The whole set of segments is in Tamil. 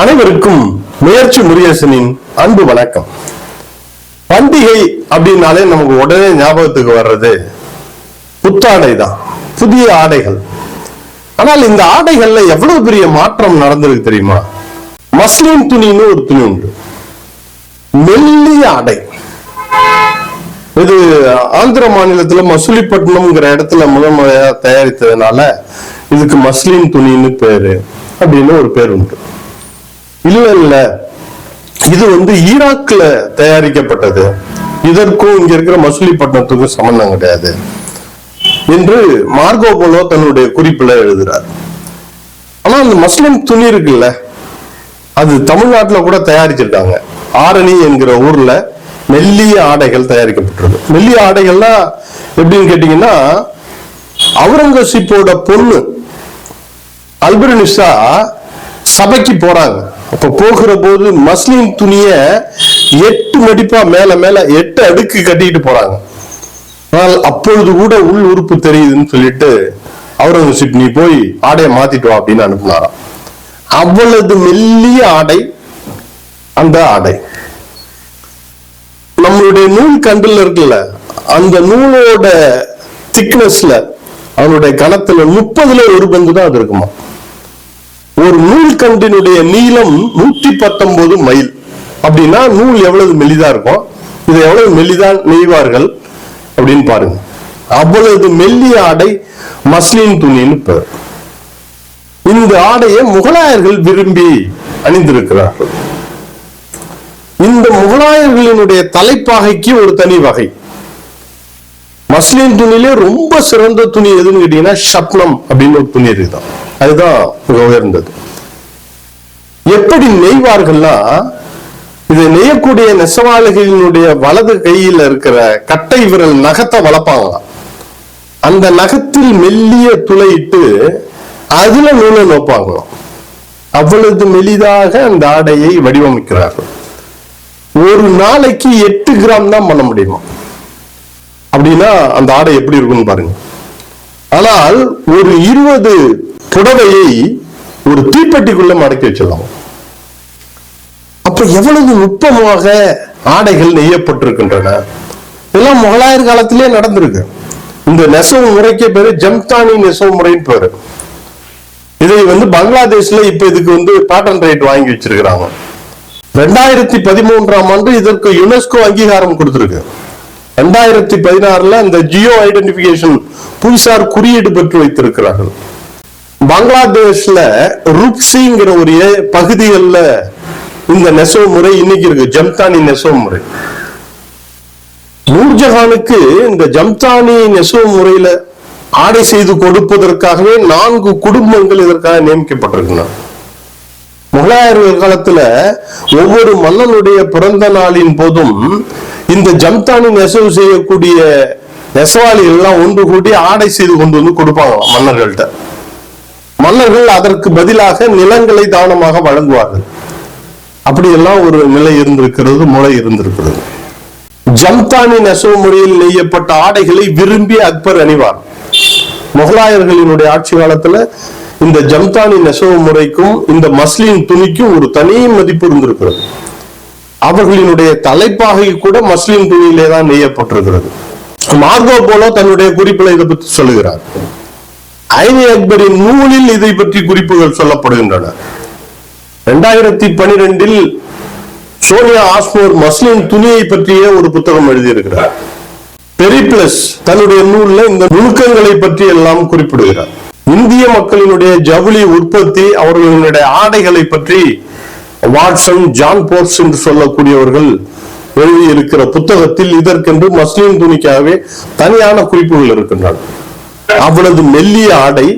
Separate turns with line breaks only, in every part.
அனைவருக்கும் முயற்சி முருகேசனின் அன்பு வணக்கம். பண்டிகை அப்படின்னாலே நமக்கு உடனே ஞாபகத்துக்கு வர்றது புத்தாடை தான் புதிய ஆடைகள். ஆனால் இந்த ஆடைகள்ல எவ்வளவு பெரிய மாற்றம் நடந்திருக்கு தெரியுமா? மஸ்லின் துணின்னு ஒரு துணி உண்டு. மெல்லிய ஆடை. இது ஆந்திர மாநிலத்துல மசூலிப்பட்டினம்ங்கிற இடத்துல முதல் முறையா தயாரித்ததுனால இதுக்கு மஸ்லின் துணின்னு பேரு அப்படின்னு ஒரு பேர் உண்டு. இல்ல இல்ல இது வந்து ஈராக்ல தயாரிக்கப்பட்டது. இதற்கும் இங்க இருக்கிற மசூலிப்பட்டினத்துக்கும் சம்பந்தம் கிடையாது. என்று மார்கோ போலோ தன்னுடைய குறிப்புல எழுதுறார். ஆனா அந்த மஸ்லிம் துணி இருக்குல்ல அது தமிழ்நாட்டுல கூட தயாரிச்சிருக்காங்க. ஆரணி என்கிற ஊர்ல மெல்லிய ஆடைகள் தயாரிக்கப்பட்டிருக்கு. மெல்லிய ஆடைகள்லாம் எப்படின்னு கேட்டீங்கன்னா அவுரங்கசீப்போட பொண்ணு அல்பரனிசா சபைக்கு போறாங்க. அப்ப போகிற போது மஸ்லின் துணிய எட்டு மடிப்பா மேல மேல எட்டு அடுக்கு கட்டிட்டு போறாங்க. ஆனால் அப்பொழுது கூட உள் உறுப்பு தெரியுதுன்னு சொல்லிட்டு அவுரங்கசீப் நீ போய் ஆடையை மாத்திட்டு வா அப்படின்னு அனுப்புனாராம். அவ்வளவு மெல்லிய ஆடை அந்த ஆடை. நம்மளுடைய நூல் கண்டுல இருக்குல்ல அந்த நூலோட திக்னஸ்ல அவனுடைய கணத்துல முப்பதுல ஒரு பங்கு தான் அது இருக்குமா ஒரு நூல் கண்டினுடைய நீளம் நூத்தி பத்தொன்பது மைல். அப்படின்னா நூல் எவ்வளவு மெலிதா இருக்கும் இதை எவ்வளவு மெலிதா நெய்வார்கள் அப்படின்னு பாருங்க. அவ்வளவு மெல்லிய ஆடை மஸ்லின் துணின்னு பேர். இந்த ஆடையை முகலாயர்கள் விரும்பி அணிந்திருக்கிறார்கள். இந்த முகலாயர்களினுடைய தலைப்பாகைக்கு ஒரு தனி வகை. மஸ்லின் துணியிலே ரொம்ப சிறந்த துணி எதுன்னு கேட்டீங்கன்னா ஷப்னம் அப்படின்னு ஒரு துணி இருக்குதான். அதுதான் மிக உயர்ந்தது. எப்படி நெய்வார்கள்னா இதை நெய்யக்கூடிய நெசவாளிகளினுடைய வலது கையில் இருக்கிற கட்டை விரல் நகத்தை வளர்ப்பாங்களாம். அந்த நகத்தில் மெல்லிய துளையிட்டு அதுல நூலை நோப்பாங்களாம். அவ்வளவு மெலிதாக அந்த ஆடையை வடிவமைக்கிறார்கள். ஒரு நாளைக்கு எட்டு கிராம் தான் பண்ண முடியுமா? அப்படின்னா அந்த ஆடை எப்படி இருக்கும்னு பாருங்க. ஆனால் ஒரு இருபது புடவையை ஒரு தீப்பெட்டிக்குள்ள மடக்கி வச்சிடலாம். அப்ப எவ்வளவு நுட்பமாக ஆடைகள் நெய்யப்பட்டிருக்கின்றன? இதெல்லாம் முகலாயர் காலத்திலே நடந்திருக்கு. இந்த நெசவு முறைக்கு பேரு ஜம்தானி நெசவு முறைன்னு பேரு. இதை வந்து பங்களாதேஷ்ல இப்ப இதுக்கு வந்து பேட்டன் ரைட் வாங்கி வச்சிருக்கிறாங்க. ரெண்டாயிரத்தி பதிமூன்றாம் ஆண்டு இதற்கு யுனெஸ்கோ அங்கீகாரம் கொடுத்திருக்கு. ரெண்டாயிரத்தி பதினாறுல இந்த ஜியோ ஐடென்டிபிகேஷன் புவிசார் குறியீடு பெற்று வைத்திருக்கிறார்கள். பங்களாதேஷ்ல ருப்சிங்கிற ஒரு பகுதிகளில் பகுதிகள்ல இந்த நெசவு முறை இன்னைக்கு இருக்கு. ஜம்தானி நெசவு முறை. நூர்ஜஹானுக்கு இந்த ஜம்தானி நெசவு முறையில ஆடை செய்து கொடுப்பதற்காகவே நான்கு குடும்பங்கள் இதற்காக நியமிக்கப்பட்டிருக்கின்றன. முகலாயர்கள் காலத்துல ஒவ்வொரு மன்னனுடைய பிறந்த நாளின் போதும் இந்த ஜம்தானி நெசவு செய்யக்கூடிய நெசவாளிகள் எல்லாம் ஒன்று கூட்டி ஆடை செய்து கொண்டு வந்து கொடுப்பாங்க மன்னர்கள்ட்ட. மன்னர்கள் அதற்கு பதிலாக நிலங்களை தானமாக வழங்குவார்கள். அப்படியெல்லாம் ஒரு நிலை இருந்திருக்கிறது முறை இருந்திருக்கிறது. ஜம்தானி நெசவு முறையில் நெய்யப்பட்ட ஆடைகளை விரும்பி அக்பர் அணிவார். முகலாயர்களினுடைய ஆட்சி காலத்துல இந்த ஜம்தானி நெசவு முறைக்கும் இந்த மஸ்லின் துணிக்கும் ஒரு தனி மதிப்பு இருந்திருக்கிறது. அவர்களினுடைய தலைப்பாகை கூட மஸ்லின் துணியிலே தான் நெய்யப்பட்டிருக்கிறது. மார்கோ போலோ தன்னுடைய குறிப்பில் இதை பற்றி சொல்லுகிறார். ஐனி அக்பரின் நூலில் இதை பற்றி குறிப்புகள் சொல்லப்படுகின்றன. இரண்டாயிரத்தி பனிரெண்டில் சோனியா ஆஸ்மோர் மஸ்லின் துணியை பற்றிய ஒரு புத்தகம் எழுதியிருக்கிறார். பெரிப்ளஸ் தன்னுடைய நூல்ல இந்த நுணுக்கங்களை பற்றி எல்லாம் குறிப்பிடுகிறார். இந்திய மக்களினுடைய ஜவுளி உற்பத்தி அவர்களுடைய ஆடைகளை பற்றி வாட்சன் ஜான் போர்ஸ் என்று சொல்லக்கூடியவர்கள் எழுதியிருக்கிற புத்தகத்தில் இதற்கென்று மஸ்லின் துணிக்காகவே தனியான குறிப்புகள் இருக்கின்றன. அவ்வளவு மெல்லிய ஆடை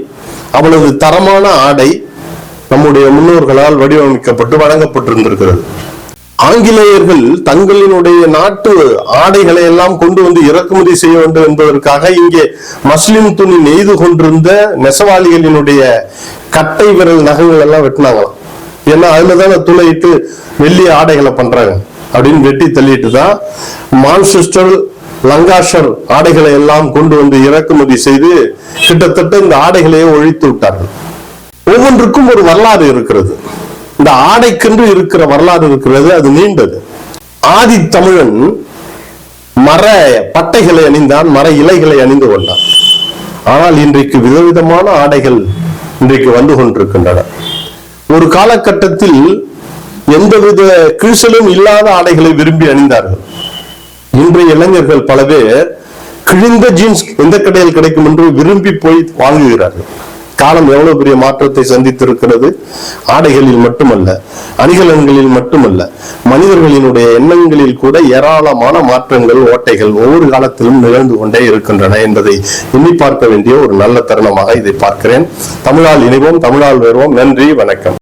அவ்வளவு தரமான ஆடை நம்முடைய முன்னோர்களால் வடிவமைக்கப்பட்டு வழங்கப்பட்டிருந்திருக்கிறது. ஆங்கிலேயர்கள் தங்களினுடைய நாட்டு ஆடைகளை எல்லாம் கொண்டு வந்து இறக்குமதி செய்ய வேண்டும் என்பதற்காக இங்கே மஸ்லிம் துணி நெய்து கொண்டிருந்த நெசவாளிகளினுடைய கட்டை விரல் நகங்கள் எல்லாம் வெட்டினாங்களாம். ஏன்னா அதுலதானே துளையிட்டு வெள்ளி ஆடைகளை பண்றாங்க. அப்படின்னு வெட்டி தள்ளிட்டு தான் மான்செஸ்டர் லங்காஷர் ஆடைகளை எல்லாம் கொண்டு வந்து இறக்குமதி செய்து கிட்டத்தட்ட இந்த ஆடைகளையே ஒழித்து விட்டார்கள். ஒவ்வொன்றுக்கும் ஒரு வரலாறு இருக்கிறது. இந்த ஆடைக்கென்று இருக்கிற வரலாறு இருக்கிறது அது நீண்டது. ஆதி தமிழன் மர பட்டைகளை அணிந்தான் மர இலைகளை அணிந்து கொண்டான். ஆனால் இன்றைக்கு விதவிதமான ஆடைகள் இன்றைக்கு வந்து கொண்டிருக்கின்றன. ஒரு காலகட்டத்தில் எந்தவித கிழிசலும் இல்லாத ஆடைகளை விரும்பி அணிந்தார்கள். இன்றைய இளைஞர்கள் பல பேர் கிழிந்த ஜீன்ஸ் எந்த கடையில் கிடைக்கும் என்று விரும்பி போய் வாங்குகிறார்கள். காலம் எவ்வளவு பெரிய மாற்றத்தை சந்தித்திருக்கிறது? ஆடைகளில் மட்டுமல்ல அணிகலன்களில் மட்டுமல்ல மனிதர்களினுடைய எண்ணங்களில் கூட ஏராளமான மாற்றங்கள் ஓட்டைகள் ஒவ்வொரு காலத்திலும் நிகழ்ந்து கொண்டே இருக்கின்றன என்பதை எண்ணி பார்க்க வேண்டிய ஒரு நல்ல தருணமாக இதை பார்க்கிறேன். தமிழால் இணைவோம் தமிழால் வருவோம். நன்றி வணக்கம்.